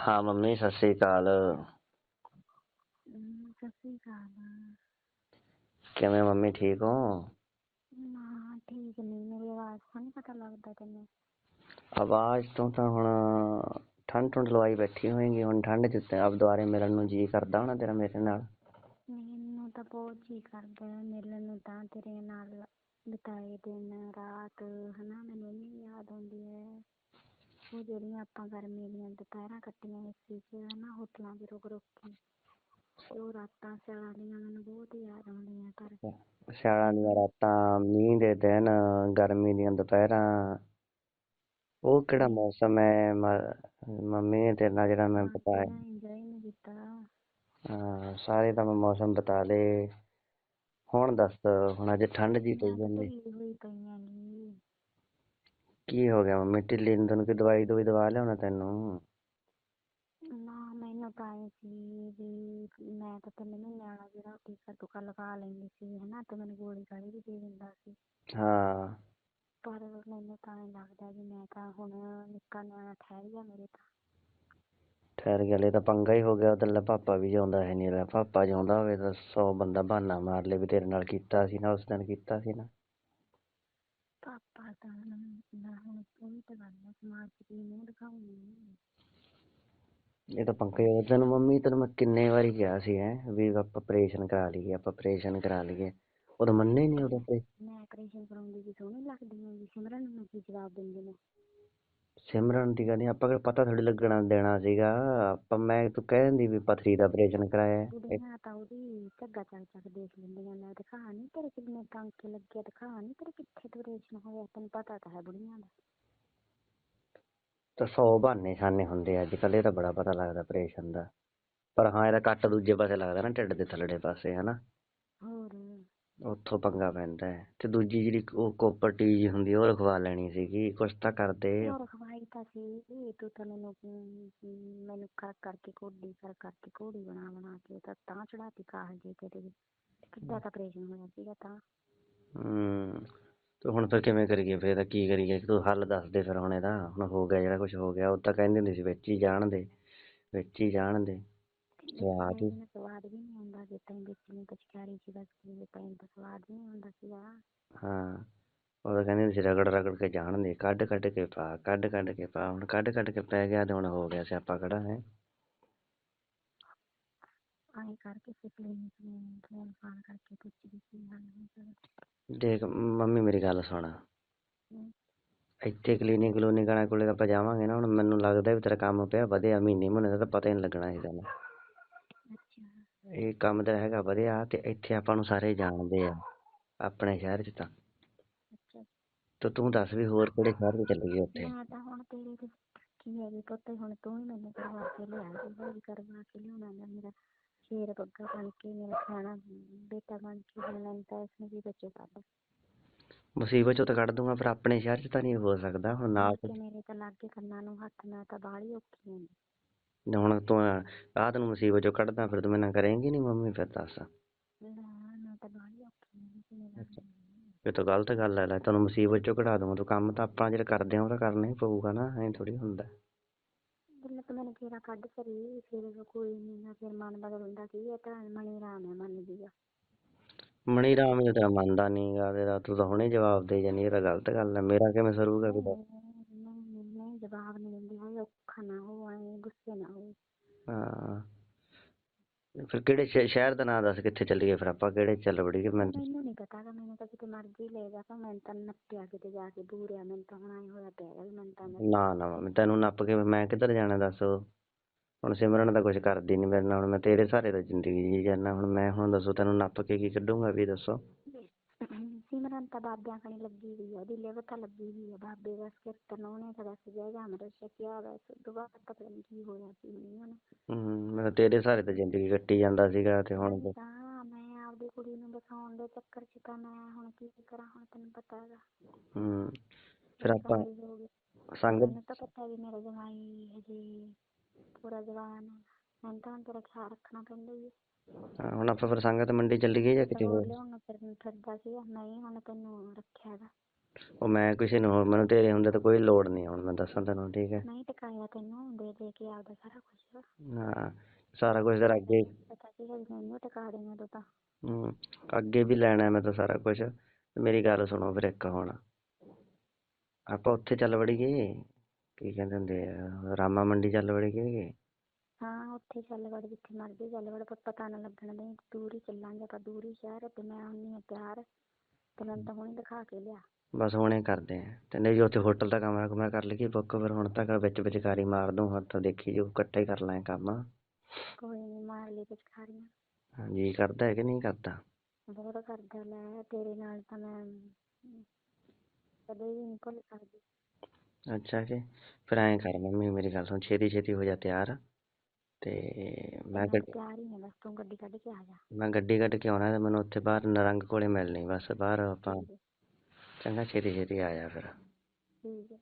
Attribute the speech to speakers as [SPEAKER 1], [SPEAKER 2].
[SPEAKER 1] ਹਾਂ ਮੰਮੀ ਸਤਿ ਸ੍ਰੀ ਅਕਾਲ।
[SPEAKER 2] ਹਮ, ਸਤਿ ਸ੍ਰੀ ਅਕਾਲ।
[SPEAKER 1] ਕਿਵੇਂ ਮੰਮੀ ਠੀਕ ਹੋ?
[SPEAKER 2] ਨਾ ਠੀਕ ਨਹੀਂ ਮੇਰੀ ਆਵਾਜ਼ ਤੋਂ ਨਹੀਂ ਪਤਾ ਲੱਗਦਾ ਤੈਨੂੰ।
[SPEAKER 1] ਆਵਾਜ਼ ਤੋਂ ਤਾਂ ਹੁਣ ਠੰਡ ਠੰਡ ਲਵਾਈ ਬੈਠੀ ਹੋਏਗੀ। ਹੁਣ ਠੰਡ ਚ ਤੇ ਆਪ ਦੁਆਰੇ ਮਿਲਣ ਨੂੰ ਜੀ ਕਰਦਾ ਹੋਣਾ ਤੇਰਾ ਮੇਰੇ ਨਾਲ।
[SPEAKER 2] ਮੈਨੂੰ ਤਾਂ ਬਹੁਤ ਜੀ ਕਰਦਾ ਹੈ ਮਿਲਣ ਨੂੰ ਤਾਂ ਤੇਰੇ ਨਾਲ ਬਿਤਾਏ ਦਿਨ ਰਾਤ ਹਨਾ? ਮੈਨੂੰ ਇੰਨੀ ਯਾਦ ਆਉਂਦੀ ਹੈ। ਉਹ ਜਿਹੜੀਆਂ ਆਪਾਂ ਗਰਮੀ ਦੀਆਂ ਦੁਪਹਿਰਾਂ ਕੱਟੀਆਂ ਏਸੀ 'ਚ ਹਨਾ ਹੋਟਲਾਂ 'ਚ ਰੁਕ ਰੁਕ ਕੇ ਤੇ ਉਹ ਰਾਤਾਂ ਸਿਆਲਾਂ ਦੀਆਂ ਮੈਨੂੰ ਬਹੁਤ ਯਾਦ ਆਉਂਦੀਆਂ ਪਰ
[SPEAKER 1] ਸਿਆਲਾਂ ਦੀਆਂ ਰਾਤਾਂ ਮੀਂਹ ਦੇ ਦਿਨ ਗਰਮੀ ਦੀਆਂ ਦੁਪਹਿਰਾਂ। ਉਹ ਕਿਹੜਾ ਮੌਸਮ ਹੈ ਮ- ਮੰਮੀ ਨੇ ਤੇਰੇ ਨਾਲ ਜਿਹੜਾ ਮੈਂ ਬਤਾਇਆ
[SPEAKER 2] ਕੀਤਾ।
[SPEAKER 1] ਹਾਂ, ਸਾਰੇ ਤਾਂ ਮੈਂ ਮੌਸਮ ਬਤਾ ਲਏ। ਹੁਣ ਦੱਸ ਹੁਣ ਅੱਜ ਠੰਡ ਜੀ ਪਈ ਜਾਂਦੀ।
[SPEAKER 2] ਹੋਈ
[SPEAKER 1] ਕੀ ਹੋ ਗਿਆ ਮੰਮੀ? ਢਿੱਲੀ ਨੂੰ ਤੈਨੂੰ ਕੋਈ ਦਵਾਈ ਦਵਾਈ ਦਵਾ ਲਿਆਉਣਾ ਤੈਨੂੰ?
[SPEAKER 2] ਨਾ ਮੈਨੂੰ ਤਾਂ ਇਹ ਸੀ ਵੀ ਮੈਂ ਤਾਂ ਤਿੰਨ ਮਹੀਨਿਆਂ ਵਾਲਾ ਜਿਹੜਾ ਟੀਕਾ ਟੂਕਾ ਲਗਾ ਲੈਂਦੀ ਸੀ ਹਨਾ ਤੇ ਮੈਨੂੰ ਗੋਲੀ ਗਾਲੀ ਵੀ ਦੇ ਦਿੰਦਾ ਸੀ।
[SPEAKER 1] ਹਾਂ।
[SPEAKER 2] ਪਰ ਮੈਨੂੰ ਤਾਂ ਇਹ ਲੱਗਦਾ ਵੀ ਮੈਂ ਤਾਂ ਹੁਣ ਨਿੱਕਾ ਨਿਆਣਾ ਠਹਿਰ ਗਿਆ ਮੇਰੇ ਤਾਂ।
[SPEAKER 1] ਠਹਿਰ ਗਿਆ ਲੈ ਤਾਂ ਪੰਗਾ ਹੀ ਹੋ ਗਿਆ ਉਧਰਲਾ ਪਾਪਾ ਵੀ ਜਿਉਂਦਾ ਹੈ ਨਹੀਂ ਰਿਹਾ ਪਾਪਾ ਜਿਉਂਦਾ ਹੋਵੇ ਤਾਂ ਸੌ ਬੰਦਾ ਬਹਾਨਾ ਮਾਰ ਲੇ ਵੀ ਤੇਰੇ ਨਾਲ ਕੀਤਾ ਸੀ ਨਾ ਉਸ ਦਿਨ ਕੀਤਾ ਸੀ ਨਾ।
[SPEAKER 2] ਪਾਪਾ ਤਾਂ ਹੁਣ ਮੈਂ ਹੁਣ ਕੋਈ ਤਾਂ ਗੱਲ ਹੈ ਸਮਾਜ ਚ ਕੀ ਮੂੰਹ ਦਿਖਾਉਂਗੀ
[SPEAKER 1] ਇਹ ਤਾਂ ਹੋ ਗਿਆ ਤੈਨੂੰ ਮੰਮੀ ਤੈਨੂੰ ਮੈਂ ਕਿੰਨੇ ਵਾਰੀ ਕਿਹਾ ਸੀ ਹੈ ਵੀ ਆਪਾਂ ਆਪਰੇਸ਼ਨ ਕਰਾ ਲਈਏ ਆਪਾਂ ਆਪਰੇਸ਼ਨ ਕਰਾ ਲਈਏ। ਉਦੋਂ ਮੰਨੇ ਨਹੀਂ ਉਦੋਂ ਤੇ।
[SPEAKER 2] ਮੈਂ ਆਪਰੇਸ਼ਨ ਕਰਾਉਂਦੀ ਵੀ ਸੋਹਣੀ ਲੱਗਦੀ ਹਾਂ ਵੀ ਸਿਮਰਨ ਨੂੰ ਮੈਂ ਕੀ ਜਵਾਬ ਦਿੰਦੀ ਨੇ?
[SPEAKER 1] ਸਿਮਰਨ ਦੀ ਗੱਲ ਨਹੀਂ ਆਪਾਂ ਕਿਹੜਾ ਪਤਾ ਥੋੜੀ ਲੱਗਣਾ ਦੇਣਾ ਸੀਗਾ। ਆਪਾਂ ਮੈਂ ਤੂੰ ਕਹਿ ਦਿੰਦੀ ਵੀ ਪਥਰੀ ਦਾ ਆਪਰੇਸ਼ਨ ਕਰਾਇਆ। ਹੈ।
[SPEAKER 2] ਕੁੜੀਆਂ ਤਾਂ ਉਹਦੀ ਝੱਗਾ ਚੱਕ ਚੱਕ ਦੇਖ ਲੈਂਦੀਆਂ ਨੇ ਦਿਖਾ ਨਹੀਂ ਤੇਰੇ ਕਿੰਨੇ ਟਾਂਕੇ ਲੱਗੇ ਦਿਖਾ ਨਹੀਂ ਤੇਰੇ ਕਿੱਥੇ ਆਪਰੇਸ਼ਨ ਹੋਇਆ ਤੈਨੂੰ ਪਤਾ ਤਾਂ ਹੈ ਬੁੜੀਆਂ ਦਾ।
[SPEAKER 1] ਤਾਂ ਸੌ ਬਹਾਨੇ ਛਾਨੇ ਹੁੰਦੇ ਅੱਜ ਕੱਲ੍ਹ ਇਹ ਤਾਂ ਬੜਾ ਪਤਾ ਲੱਗਦਾ ਆਪਰੇਸ਼ਨ ਦਾ। ਪਰ ਹਾਂ ਇਹਦਾ ਕੱਟ ਦੂਜੇ ਪਾਸੇ ਲੱਗਦਾ ਨਾ ਢਿੱਡ ਦੇ ਥੱਲੜੇ ਪਾਸੇ ਹਨਾ। ਉੱਥੋਂ ਪੰਗਾ ਪੈਂਦਾ ਹੈ। ਤੇ ਦੂਜੀ ਜਿਹੜੀ ਉਹ ਕੋਪਰ ਟੀਜ ਹੁੰਦੀ ਉਹ ਰਖਵਾ ਲੈਣੀ ਸੀਗੀ। ਕੁਛ ਤਾਂ ਕਰਦੇ।
[SPEAKER 2] ਖਵਾਈ ਤਾਂ ਸੀ। ਤੂੰ ਤਾਂ ਮੈਨੂੰ ਅਮ, ਅਮ, ਮੈਨੂੰ ਕਰ ਕਰਕੇ ਕੋਡੀ ਕਰ ਕਰਕੇ ਕੋੜੀ ਬਣਾ ਬਣਾ ਕੇ ਤਾਂ ਤਾਂ ਚੜਾਤੀ ਕਾਹਲ ਜੇ ਤੇਰੇ ਵੀ। ਕਿੱਦਾਂ ਦਾ ਆਪਰੇਸ਼ਨ ਹੋਇਆ ਸੀਗਾ ਤਾਂ।
[SPEAKER 1] ਹੂੰ ਤੇ ਹੁਣ ਫਿਰ ਕਿਵੇਂ ਕਰੀਏ? ਫਿਰ ਇਹਦਾ ਕੀ ਕਰੀਏ? ਤੂੰ ਹੱਲ ਦੱਸ ਦੇ ਫਿਰ ਹੁਣ ਇਹਦਾ। ਹੁਣ ਹੋ ਗਿਆ ਜਿਹੜਾ ਕੁਝ ਹੋ ਗਿਆ। ਉਹ ਤਾਂ ਕਹਿੰਦੇ ਹੁੰਦੇ ਸੀ ਵਿੱਚ ਹੀ ਜਾਣ ਦੇ ਵਿੱਚ ਹੀ ਜਾਣ ਦੇ।
[SPEAKER 2] ਮੈਨੂੰ ਸਵਾਦ ਵੀ ਨਹੀਂ ਆਉਂਦਾ ਜੇ ਤੈਨੂੰ ਵਿੱਚ ਨੂੰ ਕਚਕਾਰੀ ਸੀ ਬਸ ਜੇ ਤੈਨੂੰ ਸਵਾਦ ਵੀ ਨਹੀਂ ਆਉਂਦਾ ਸੀਗਾ।
[SPEAKER 1] ਹਾਂ ਉਹ ਕਹਿੰਦੇ ਹੁੰਦੇ ਸੀ ਰਗੜ ਰਗੜ ਕੇ ਜਾਣ ਦੇ ਕੱਢ ਕੱਢ ਕੇ ਪਾ ਕੱਢ ਕੱਢ ਕੇ ਪਾ ਹੁਣ ਕੱਢ ਕੱਢ ਕੇ ਪੈ ਗਿਆ ਤੇ ਹੁਣ ਹੋ ਗਿਆ ਸਿਆਪਾ ਖੜਾ ਹੈ?
[SPEAKER 2] ਆਏ ਕਰਕੇ ਫਿਰ ਕਲੀਨਿਕ ਨੂੰ ਫੋਨ ਫਾਨ ਕਰਕੇ ਪੁੱਛਦੀ ਸੀ ਹੋ
[SPEAKER 1] ਦੇਖ ਮੰਮੀ ਮੇਰੀ ਗੱਲ ਸੁਣ। ਇੱਥੇ ਕਲੀਨਿਕ ਕਲੂਨਿਕ ਵਾਲਿਆਂ ਕੋਲੇ ਆਪਾਂ ਜਾਵਾਂਗੇ ਨਾ ਹੁਣ ਮੈਨੂੰ ਲੱਗਦਾ ਵੀ ਤੇਰਾ ਕੰਮ ਪਿਆ ਵਧਿਆ ਮਹੀਨੇ ਮਹੀਨੇ ਦਾ ਤਾਂ ਪਤਾ ਹੀ ਨਹੀਂ ਲੱਗਣਾ ਇਹਦਾ ਨਾ ਇਹ ਕੰਮ ਤਾਂ ਹੈਗਾ ਵਧਿਆ ਤੇ ਇੱਥੇ ਆਪਾਂ ਨੂੰ ਸਾਰੇ ਜਾਣਦੇ ਆ ਆਪਣੇ ਸ਼ਹਿਰ 'ਚ ਤਾਂ।
[SPEAKER 2] ਅੱਛਾ।
[SPEAKER 1] ਤੇ ਤੂੰ ਦੱਸ ਵੀ ਹੋਰ ਕਿਹੜੇ ਸ਼ਹਿਰ 'ਚ ਚੱਲੀ ਗਈ ਉੱਥੇ?
[SPEAKER 2] ਮੈਂ ਤਾਂ ਹੁਣ ਤੇਰੇ ਤੇ ਕੀ ਹੈ ਵੀ ਪੁੱਤ ਹੁਣ ਤੂੰ ਹੀ ਮੈਨੂੰ ਕਰਵਾ ਕੇ ਲਿਆ ਜੀ ਵੀ ਕਰਵਾ ਕੇ ਲਿਆਉਣਾ ਨਾ ਮੇਰਾ ਸ਼ੇਰ ਬੱਗਾ ਬਣ ਕੇ ਮੇਰਾ ਖਾਣਾ ਬੇਟਾ ਬਣ ਕੇ ਹੁਣ ਮੈਨੂੰ ਤਾਂ ਇਸ ਨੂੰ ਵੀ ਬੱਚੇ ਕੱਢ।
[SPEAKER 1] ਮੁਸੀਬਤ 'ਚੋਂ ਤਾਂ ਕੱਢ ਦੂੰਗਾ ਪਰ ਆਪਣੇ ਸ਼ਹਿਰ 'ਚ ਤਾਂ ਨਹੀਂ ਹੋ ਸਕਦਾ ਹੁਣ ਨਾਲ
[SPEAKER 2] ਕਿ ਮੇਰੇ ਤਾਂ ਲਾਗੇ ਕੰਨਾਂ ਨੂੰ ਹੱਥ ਮੈਂ ਤਾਂ ਬਾਹਲੀ ਔਖੀ ਹਾਂ
[SPEAKER 1] ਤੇ ਹੁਣ ਤੂੰ ਆਹ ਤੈਨੂੰ ਮੁਸੀਬਤ 'ਚੋਂ ਕੱਢਦਾ ਫਿਰ ਤੂੰ ਮੇਰੇ ਨਾਲ ਕਰੇਂਗੀ ਨਹੀਂ ਮੰਮੀ ਫਿਰ ਦੱਸ।
[SPEAKER 2] ਲੈ ਮੈਂ ਤਾਂ ਬਾਹਲੀ ਔਖੀ ਹਾਂ ਕਿ ਮੇਰਾ
[SPEAKER 1] ਇਹ ਤਾਂ ਗਲਤ ਗੱਲ ਹੈ ਲੈ ਤੈਨੂੰ ਮੁਸੀਬਤ 'ਚੋਂ ਕਢਾ ਦੂੰਗਾ ਤੂੰ ਕੰਮ ਤਾਂ ਆਪਾਂ ਜਿਹੜਾ ਕਰਦੇ ਆ ਉਹ ਤਾਂ ਕਰਨਾ ਹੀ ਪਊਗਾ ਨਾ ਐਂ ਥੋੜੀ ਹੁੰਦਾ।
[SPEAKER 2] ਜਿੰਨਾ ਤੂੰ ਮੈਨੂੰ ਫੇਰਾ ਕੱਢ ਸਰੀ ਫਿਰ ਕੋਈ ਨਹੀਂ ਨਾ ਫਿਰ ਮਨ ਬਦਲਦਾ ਕੀ ਇਹ ਤਾਂ ਮਣੀ ਰਾਮ ਹੈ ਮੰਨਦੀ ਆ।
[SPEAKER 1] ਮਣੀ ਰਾਮ ਇਹ ਤਾਂ ਮੰਨਦਾ ਨਹੀਂਗਾ ਤੇਰਾ ਤੂੰ ਤਾਂ ਹੁਣੇ ਜਵਾਬ ਦੇ ਜਾਨੀ ਇਹ ਤਾਂ ਗਲਤ ਗੱਲ ਹੈ ਮੇਰਾ ਕਿਵੇਂ ਸਰੂਗਾ
[SPEAKER 2] ਨਹੀਂ ਨਹੀਂ ਜਵਾਬ ਨਹੀਂ ਨਾ ਹੋ ਐ ਗੁੱਸੇ ਨਾ ਹੋ
[SPEAKER 1] ਹਾਂ। ਫਿਰ ਕਿਹੜੇ ਸ਼ਹਿ- ਸ਼ਹਿਰ ਦਾ ਨਾਂ ਦੱਸ ਕਿੱਥੇ ਚੱਲੀਏ ਫਿਰ ਆਪਾਂ? ਕਿਹੜੇ ਚੱਲ ਵੜੀਏ? ਮੈਂ
[SPEAKER 2] ਮੈਨੂੰ ਨਹੀਂ ਪਤਾ ਗਾ ਮੈਨੂੰ ਤਾਂ ਕਿਤੇ ਮਰਜ਼ੀ ਲੈ ਜਾ ਪਰ ਮੈਨੂੰ ਤਾਂ ਨੱਪਿਆ ਕਿਤੇ ਜਾ ਕੇ ਬੂਰਿਆ ਮੈਨੂੰ ਤਾਂ ਹੁਣ ਐ ਹੋਇਆ ਪਿਆ ਗਾ ਵੀ ਮੈਨੂੰ ਤਾਂ
[SPEAKER 1] ਨਾ ਨਾ ਮੰਮੀ, ਤੈਨੂੰ ਨੱਪ ਕੇ ਮੈਂ ਕਿੱਧਰ ਜਾਣਾ ਦੱਸ? ਹੁਣ ਸਿਮਰਨ ਤਾਂ ਕੁਝ ਕਰਦੀ ਨਹੀਂ ਮੇਰੇ ਨਾਲ ਹੁਣ ਮੈਂ ਤੇਰੇ ਸਹਾਰੇ ਤਾਂ ਜ਼ਿੰਦਗੀ ਜੀ ਜਾਨਾ। ਹੁਣ ਮੈਂ ਹੁਣ ਦੱਸੋ ਤੈਨੂੰ ਨੱਪ ਕੇ ਕੀ ਕੱਢੂੰਗਾ ਵੀ ਦੱਸੋ?
[SPEAKER 2] ਤਾਂ ਬਾਬਿਆਂ ਕਣੀ ਲੱਗੀ ਹੋਈ ਆ ਉਹਦੀ ਲਿਵ ਤਾਂ ਲੱਗੀ ਹੋਈ ਆ ਬਾਬੇ ਬਸ ਕੀਰਤਨ ਉਹਨੇ ਤਾਂ ਬਸ ਜੈ ਜਾਮਰ ਛਕਿਆ ਬਸ ਉਦੋਂ ਬਾਅਦ ਤਾਂ ਪਤਾ ਨਹੀਂ ਕੀ ਹੋਇਆ ਸੀ ਨਹੀਂ ਉਹਨੂੰ
[SPEAKER 1] ਹੂੰ ਮੈਂ ਤਾਂ ਤੇਰੇ ਸਹਾਰੇ ਤਾਂ ਜ਼ਿੰਦਗੀ ਕੱਟੀ ਜਾਂਦਾ ਸੀਗਾ ਤੇ ਹੁਣ ਤਾਂ-
[SPEAKER 2] ਤਾਂ ਮੈਂ ਆਪਦੀ ਕੁੜੀ ਨੂੰ ਬਸਾਉਣ ਦੇ ਚੱਕਰ 'ਚ ਤਾਂ ਮੈਂ ਹੁਣ ਕੀ ਕਰਾਂ ਹੁਣ ਤੈਨੂੰ ਪਤਾ ਹੈਗਾ
[SPEAKER 1] ਹੂੰ ਫਿਰ ਆਪਾਂ
[SPEAKER 2] ਜਵਾਈ ਹੋ ਗਈ।
[SPEAKER 1] ਸੰਗਤ
[SPEAKER 2] ਮੈਨੂੰ ਤਾਂ ਪਤਾ ਵੀ ਮੇਰਾ ਜਵਾਈ ਹਜੇ ਪੂਰਾ ਜਵਾਨ ਹੈ ਮੈਨੂੰ ਤਾਂ ਹੁਣ ਤੇਰਾ ਖਿਆਲ ਰੱਖਣਾ ਪੈਂਦਾ ਹੀ ਹੈ
[SPEAKER 1] ਹਾਂ, ਹੁਣ ਆਪਾਂ ਫਿਰ ਸੰਗਤ ਮੰਡੀ ਚੱਲੀਏ ਜਾਂ ਕਿਤੇ ਹੋਰ?
[SPEAKER 2] ਲਿਆਉਣ ਨੂੰ ਫਿਰ ਫਿਰਦਾ ਸੀਗਾ ਨਹੀਂ ਹੁਣ ਤੈਨੂੰ ਰੱਖਿਆ ਹੈਗਾ।
[SPEAKER 1] ਉਹ ਮੈਂ ਕਿਸੇ ਨੂੰ ਹੋਰ ਮੈਨੂੰ ਤੇਰੇ ਹੁੰਦੇ ਤਾਂ ਕੋਈ ਲੋੜ ਨਹੀਂ ਹੁਣ ਮੈਂ ਦੱਸਾਂ ਤੈਨੂੰ ਠੀਕ ਹੈ?
[SPEAKER 2] ਨਹੀਂ ਟਿਕਾਇਆ ਤੈਨੂੰ ਦੇ ਦੇ ਕੇ ਆਪਦਾ ਸਾਰਾ ਕੁਝ
[SPEAKER 1] ਹਾਂ ਸਾਰਾ ਕੁਝ ਤੇਰਾ ਅੱਗੇ
[SPEAKER 2] ਪਤਾ ਕੀ ਗੱਲ ਮੈਨੂੰ ਟਿਕਾ ਦੇਣਾ ਤੂੰ ਤਾਂ।
[SPEAKER 1] ਹਮ, ਅੱਗੇ ਵੀ ਲੈਣਾ ਮੈਂ ਤਾਂ ਸਾਰਾ ਕੁਝ ਮੇਰੀ ਗੱਲ ਸੁਣੋ ਫਿਰ ਇੱਕ ਹੁਣ। ਆਪਾਂ ਉੱਥੇ ਚੱਲ ਵੜੀਏ ਕੀ ਕਹਿੰਦੇ ਹੁੰਦੇ ਆ ਰਾਮਾ ਮੰਡੀ ਚੱਲ ਵੜੀਏ।
[SPEAKER 2] ਹਾਂ ਉੱਥੇ ਚੱਲ ਵੜ ਜਿੱਥੇ ਮਰਜ਼ੀ ਚੱਲ ਵੜ ਪਰ ਪਤਾ ਨਾ ਲੱਗਣ ਦੇ ਦੂਰ ਹੀ ਚੱਲਾਂਗੇ ਆਪਾਂ ਦੂਰ ਹੀ ਸ਼ਹਿਰ ਤੇ ਮੈਂ ਹੁੰਨੀ ਆ ਤਿਆਰ ਤੇ ਮੈਨੂੰ ਤਾਂ ਹੁਣੇ ਦਿਖਾ ਕੇ ਲਿਆ।
[SPEAKER 1] ਬਸ ਹੁਣੇ ਕਰਦੇ ਆ। ਤੇ ਨਹੀਂ ਜੇ ਉੱਥੇ ਹੋਟਲ ਦਾ ਕਮਰਾ ਕੁਮਰਾ ਕਰ ਲਈਏ ਬੁੱਕ ਫਿਰ ਹੁਣ ਤੱਕ ਵਿੱਚ ਵਿਚਕਾਰੀ ਮਾਰ ਦੂੰ ਹੁਣ ਤਾਂ ਦੇਖੀ ਜੋ ਇਕੱਠਾ ਹੀ ਕਰ ਲਾਂ ਕੰਮ।
[SPEAKER 2] ਕੋਈ ਨਹੀਂ ਮਾਰ ਲਈ ਪਿਚਕਾਰੀਆਂ
[SPEAKER 1] ਹਾਂਜੀ ਕਰਦਾ ਹੈ ਕਿ ਨਹੀਂ ਕਰਦਾ?
[SPEAKER 2] ਬਹੁਤ ਕਰਦਾ ਲੈ ਤੇਰੇ ਨਾਲ ਤਾਂ ਮੈਂ ਕਦੇ ਵੀ ਨਹੀਂ ਭੁੱਲ ਸਕਦੀ।
[SPEAKER 1] ਅੱਛਾ ਕਿ ਫਿਰ ਐਂ ਕਰ ਮੰਮੀ ਮੇਰੀ ਗੱਲ ਸੁਣ ਛੇਤੀ ਛੇਤੀ ਹੋ ਜਾ ਤਿਆਰ। ਤੇ ਮੈਂ
[SPEAKER 2] ਮੈਂ
[SPEAKER 1] ਗੱਡੀ
[SPEAKER 2] ਕੱਢ ਕੇ ਆ ਜਾ।
[SPEAKER 1] ਮੈਂ ਗੱਡੀ ਕੱਢ ਕੇ ਆਉਣਾ ਤੇ ਮੈਨੂੰ ਉੱਥੇ ਬਾਹਰ ਨਰੰਗ ਕੋਲੇ ਮਿਲਣੀ ਬਸ ਬਾਹਰ ਆਪਾਂ ਚੰਗਾ ਛੇਤੀ ਛੇਤੀ ਆ ਜਾ ਫਿਰ।
[SPEAKER 2] ਠੀਕ ਹੈ।